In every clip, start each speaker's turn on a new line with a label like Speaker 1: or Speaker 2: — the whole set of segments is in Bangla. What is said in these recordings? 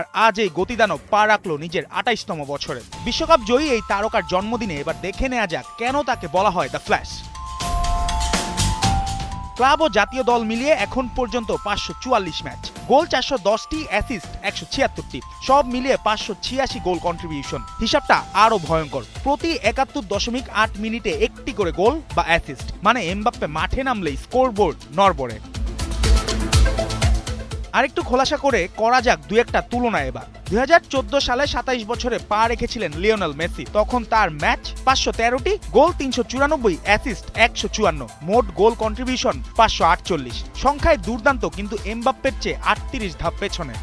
Speaker 1: আর আজ এই গতিদানব পা রাখল নিজের আটাইশতম বছরে। বিশ্বকাপ জয়ী এই তারকার জন্মদিনে এবার দেখে নেওয়া যাক কেন তাকে বলা হয় দ্য ফ্ল্যাশ ক্লাব ও জাতীয় দল মিলিয়ে এখন পর্যন্ত পাঁচশো চুয়াল্লিশ ম্যাচ। গোল চারশো দশটি অ্যাসিস্ট একশো ছিয়াত্তরটি। সব মিলিয়ে পাঁচশো ছিয়াশি গোল কন্ট্রিবিউশন হিসাবটা আরও ভয়ঙ্কর। প্রতি একাত্তর দশমিক আট মিনিটে একটি করে গোল বা অ্যাসিস্ট মানে এমবাপ্পে মাঠে নামলেই স্কোরবোর্ড নড়বড়ে। আরেকটু খোলাসা করে করা যাক দু একটা তুলনা এবার। দুই সালে সাতাইশ বছরে পা রেখেছিলেন লিওনেল মেসি। তখন তার ম্যাচ পাঁচশো তেরোটি, গোল তিনশো চুরানব্বই, অ্যাসিস্ট একশো চুয়ান্ন, মোট গোল কন্ট্রিবিউশন পাঁচশো আটচল্লিশ। সংখ্যায় দুর্দান্ত, কিন্তু এমবাপ্পের চেয়ে আটত্রিশ ধাপ পেছনে।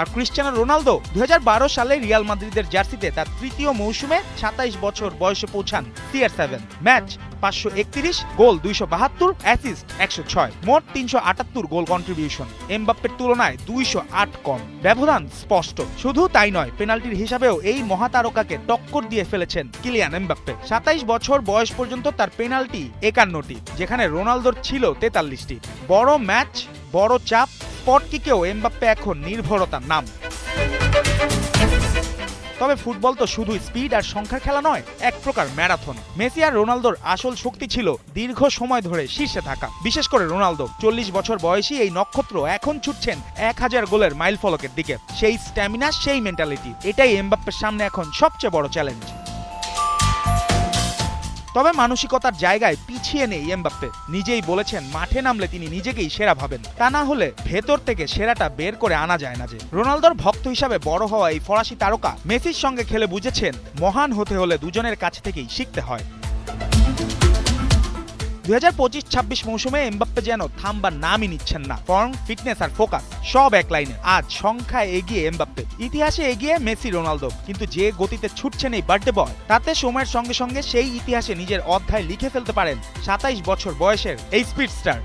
Speaker 1: আর ক্রিস্টিয়ানো রোনালদো দু হাজার বারো সালে রিয়াল মাদ্রিদের জার্সিতে তার তৃতীয় মৌসুমে সাতাইশ বছর বয়সে পৌঁছান সিআর সেভেন। ম্যাচ পাঁচশো একত্রিশ, গোল দুইশো বাহাত্তর অ্যাসিস্ট একশো ছয়, মোট তিনশো আটাত্তর গোল কন্ট্রিবিউশন এমবাপ্পের তুলনায় দুইশো আট কম। ব্যবধান স্পষ্ট। শুধু তাই নয়, পেনাল্টির হিসাবেও এই মহাতারকাকে টক্কর দিয়ে ফেলেছেন কিলিয়ান এমবাপ্পে। সাতাইশ বছর বয়স পর্যন্ত তার পেনাল্টি একান্নটি, যেখানে রোনালদোর ছিল তেতাল্লিশটি। বড় ম্যাচ, বড় চাপ স্পট কিকেও এমবাপ্পে এখন নির্ভরতার নাম। তবে ফুটবল তো শুধু স্পিড আর সংখ্যা খেলা নয়, এক প্রকার ম্যারাথন। মেসি আর রোনালদোর আসল শক্তি ছিল দীর্ঘ সময় ধরে শীর্ষে থাকা। বিশেষ করে রোনালদো, চল্লিশ বছর বয়সী এই নক্ষত্র এখন ছুটছেন এক হাজার গোলের মাইল ফলকের দিকে। সেই স্ট্যামিনা সেই মেন্টালিটি এটাই এমবাপ্পের সামনে এখন সবচেয়ে বড় চ্যালেঞ্জ তবে মানসিকতার জায়গায় পিছিয়ে নেই এমবাপ্পে। নিজেই বলেছেন, মাঠে নামলে তিনি নিজেকেই সেরা ভাবেন। তা না হলে ভেতর থেকে সেরাটা বের করে আনা যায় না যে। রোনালদোর ভক্ত হিসাবে বড় হওয়া এই ফরাসি তারকা মেসির সঙ্গে খেলে বুঝেছেন, মহান হতে হলে দুজনের কাছ থেকেই শিখতে হয়। দুই হাজার পঁচিশ, ছাব্বিশ মৌসুমে এমবাপ্পে যেন থামবার নামই নিচ্ছেন না। ফর্ম, ফিটনেস আর ফোকাস, সব এক লাইনে। আজ সংখ্যায় এগিয়ে এমবাপ্পে। ইতিহাসে এগিয়ে মেসি, রোনালদো। কিন্তু যে গতিতে ছুটছেন এই বার্থডে বয়, তাতে সময়ের সঙ্গে সঙ্গে সেই ইতিহাসে নিজের অধ্যায় লিখে ফেলতে পারেন সাতাইশ বছর বয়সের এই স্পিড স্টার